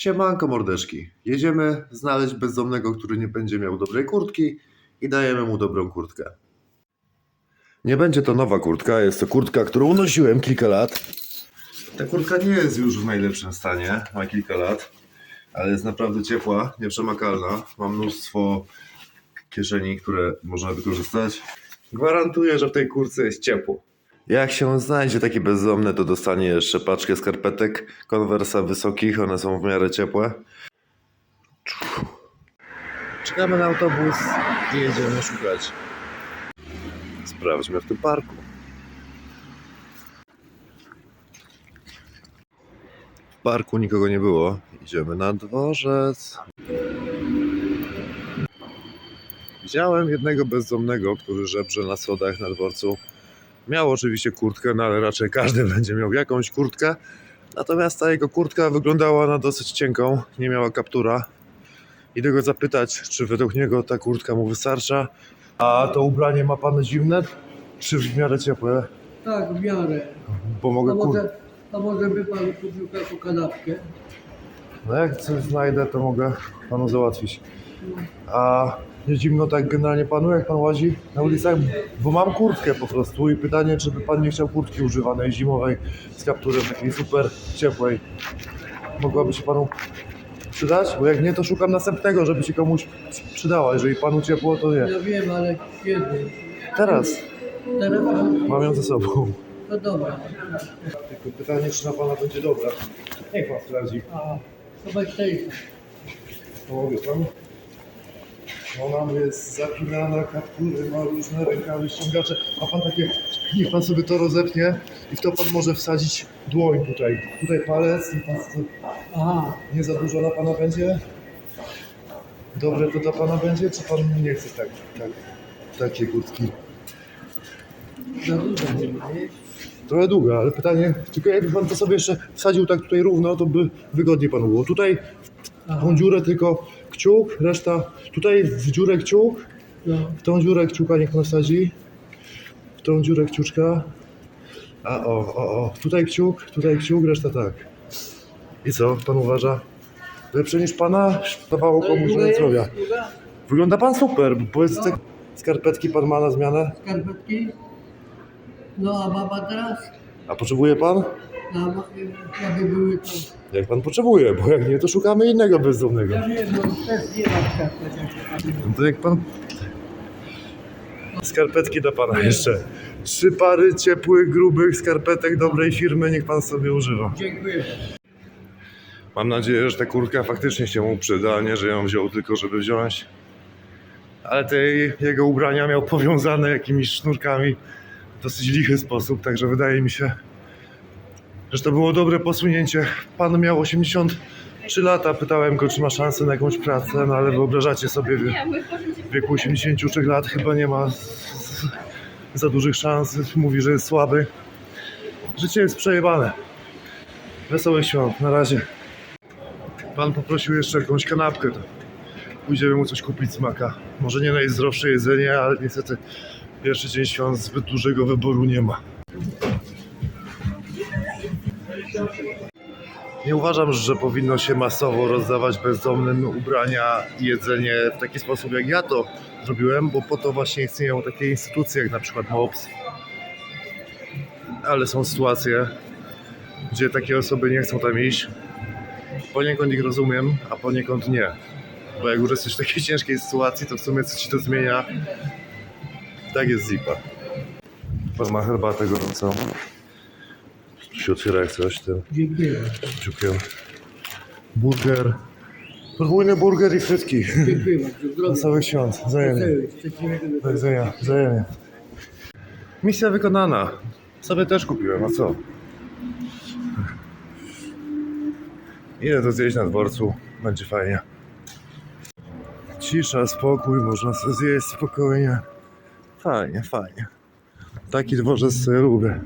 Siemanko mordeczki. Jedziemy znaleźć bezdomnego, który nie będzie miał dobrej kurtki i dajemy mu dobrą kurtkę. Nie będzie to nowa kurtka, jest to kurtka, którą nosiłem kilka lat. Ta kurtka nie jest już w najlepszym stanie, ma kilka lat, ale jest naprawdę ciepła, nieprzemakalna. Ma mnóstwo kieszeni, które można wykorzystać. Gwarantuję, że w tej kurce jest ciepło. Jak się znajdzie taki bezdomny, to dostanie jeszcze paczkę skarpetek konwersa wysokich, one są w miarę ciepłe. Czekamy na autobus i jedziemy szukać. Sprawdźmy w tym parku. W parku nikogo nie było. Idziemy na dworzec. Widziałem jednego bezdomnego, który żebrze na schodach na dworcu. Miał oczywiście kurtkę, no ale raczej każdy będzie miał jakąś kurtkę. Natomiast ta jego kurtka wyglądała na dosyć cienką, nie miała kaptura. Idę go zapytać, czy według niego ta kurtka mu wystarcza. A to ubranie ma pan zimne, czy w miarę ciepłe? Tak, w miarę. Bo A mogę kur... może, a może by pan kupił taką kanapkę? No jak coś znajdę, to mogę panu załatwić. A nie zimno tak generalnie panu, jak pan łazi na ulicach? Bo mam kurtkę po prostu i pytanie, czy by pan nie chciał kurtki używanej, zimowej, z kapturem takiej super ciepłej. Mogłaby się panu przydać? Bo jak nie, to szukam następnego, żeby się komuś przydała. Jeżeli panu ciepło, to nie. Ja wiem, ale kiedy? Teraz Teraz? mam ją ze sobą. No dobra. Tylko pytanie, czy na pana będzie dobra. Niech pan sprawdzi. A, chyba tej. Pomogę panu. Ona jest zapinana, kaptury, ma różne rękawy, ściągacze. Ma pan takie, niech pan sobie to rozepnie i w to pan może wsadzić dłoń tutaj. Tutaj palec, niech pan sobie- Aha, nie za dużo na pana będzie. Dobre to dla pana będzie, czy pan nie chce tak, tak, takie kurtki? za dużo nie ma? Trochę długa, ale pytanie, tylko jakby pan to sobie jeszcze wsadził tak tutaj równo, to by wygodniej panu było. Tutaj w tą dziurę tylko kciuk, reszta tutaj w dziurę kciuk, No, w tą dziurę kciuka niech wsadzi, w tą dziurę kciuczka, a o, o, o, tutaj kciuk, tutaj kciuk, reszta tak. I co, pan uważa? Lepsze niż pana? Dawało komuś długa że jest? zdrowia. Wygląda pan super, bo jest te skarpetki pan ma na zmianę. Skarpetki? No, a mama teraz? A potrzebuje pan? Były to... Jak pan potrzebuje, bo jak nie, to szukamy innego bezdomnego. Ja wiem, no też nie skarpetek. No to jak pan. Skarpetki do pana jeszcze. Trzy pary ciepłych, grubych skarpetek dobrej firmy, niech pan sobie używa. Dziękuję. Mam nadzieję, że ta kurtka faktycznie się mu przyda, a nie, że ją wziął tylko, żeby wziąć. Ale te jego ubrania miał powiązane jakimiś sznurkami w dosyć lichy sposób, także wydaje mi się, że to było dobre posunięcie. Pan miał 83 lata, pytałem go, czy ma szansę na jakąś pracę, no ale wyobrażacie sobie, w wieku 83 lat chyba nie ma za dużych szans. Mówi, że jest słaby. Życie jest przejebane. Wesołych świąt, na razie. Pan poprosił jeszcze jakąś kanapkę, to pójdziemy mu coś kupić z maka. Może nie najzdrowsze jedzenie, ale niestety pierwszy dzień świąt zbyt dużego wyboru nie ma. Nie uważam, że powinno się masowo rozdawać bezdomnym ubrania i jedzenie w taki sposób, jak ja to zrobiłem, bo po to właśnie istnieją takie instytucje, jak na przykład MOPS. Ale są sytuacje, gdzie takie osoby nie chcą tam iść. Poniekąd ich rozumiem, a poniekąd nie. Bo jak już jesteś w takiej ciężkiej sytuacji, to w sumie co ci to zmienia? Tak jest zipa. Pan ma herbatę gorącą. Otwiera jak coś, ten Dziękuję. Burger. Podwójny burger i frytki. Dziękuję bardzo. Zdrowie. Wesołych świąt. Wzajemnie. Widzenia. Wzajemnie. Misja wykonana. Sobie też kupiłem, a co? Idę to zjeść na dworcu. Będzie fajnie. Cisza, spokój, można sobie zjeść spokojnie. Fajnie, fajnie. Taki dworzec sobie lubię.